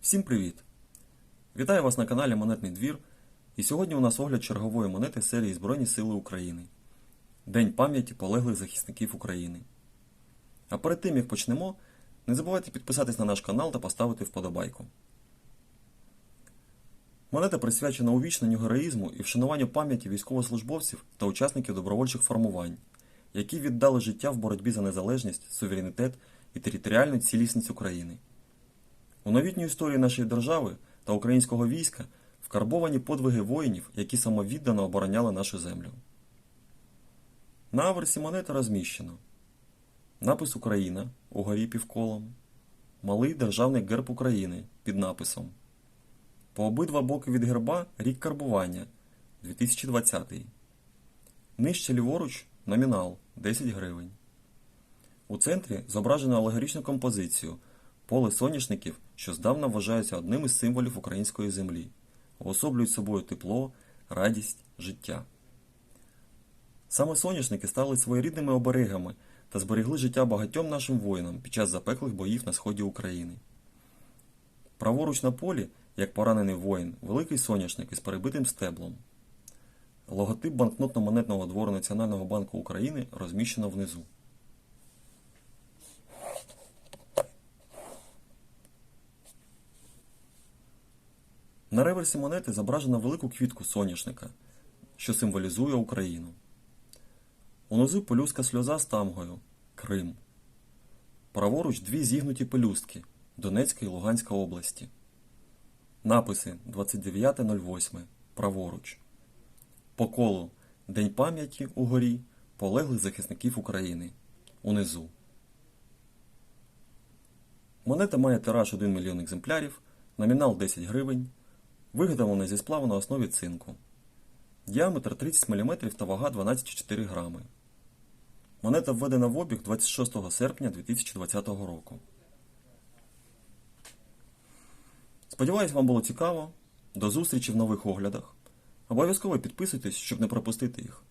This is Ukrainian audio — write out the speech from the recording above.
Всім привіт! Вітаю вас на каналі Монетний двір. І сьогодні у нас огляд чергової монети серії Збройні Сили України. День пам'яті полеглих захисників України. А перед тим як почнемо, не забувайте підписатись на наш канал та поставити вподобайку. Монета присвячена увічненню героїзму і вшануванню пам'яті військовослужбовців та учасників добровольчих формувань, які віддали життя в боротьбі за незалежність, суверенітет і територіальну цілісність України. У новітню історію нашої держави та українського війська вкарбовані подвиги воїнів, які самовіддано обороняли нашу землю. На аверсі монети розміщено напис Україна угорі півколом, малий державний герб України під написом. По обидва боки від герба рік карбування 2020. Нижче ліворуч номінал 10 гривень. У центрі зображено алегоричну композицію поле соняшників, що здавна вважаються одним із символів української землі, уособлюють собою тепло, радість, життя. Саме соняшники стали своєрідними оберегами та зберегли життя багатьом нашим воїнам під час запеклих боїв на сході України. Праворуч на полі, як поранений воїн, великий соняшник із перебитим стеблом. Логотип банкнотно-монетного двору Національного банку України розміщено внизу. На реверсі монети зображено велику квітку соняшника, що символізує Україну. Унизу пелюстка сльоза з тамгою Крим. Праворуч дві зігнуті пелюстки Донецька і Луганська області. Написи 29.08. Праворуч. По колу День пам'яті угорі полеглих захисників України. Унизу. Монета має тираж 1 мільйон екземплярів, номінал 10 гривень, виготовлена зі сплаву на основі цинку. Діаметр 30 мм та вага 12,4 грами. Монета введена в обіг 26 серпня 2020 року. Сподіваюсь, вам було цікаво. До зустрічі в нових оглядах. Обов'язково підписуйтесь, щоб не пропустити їх.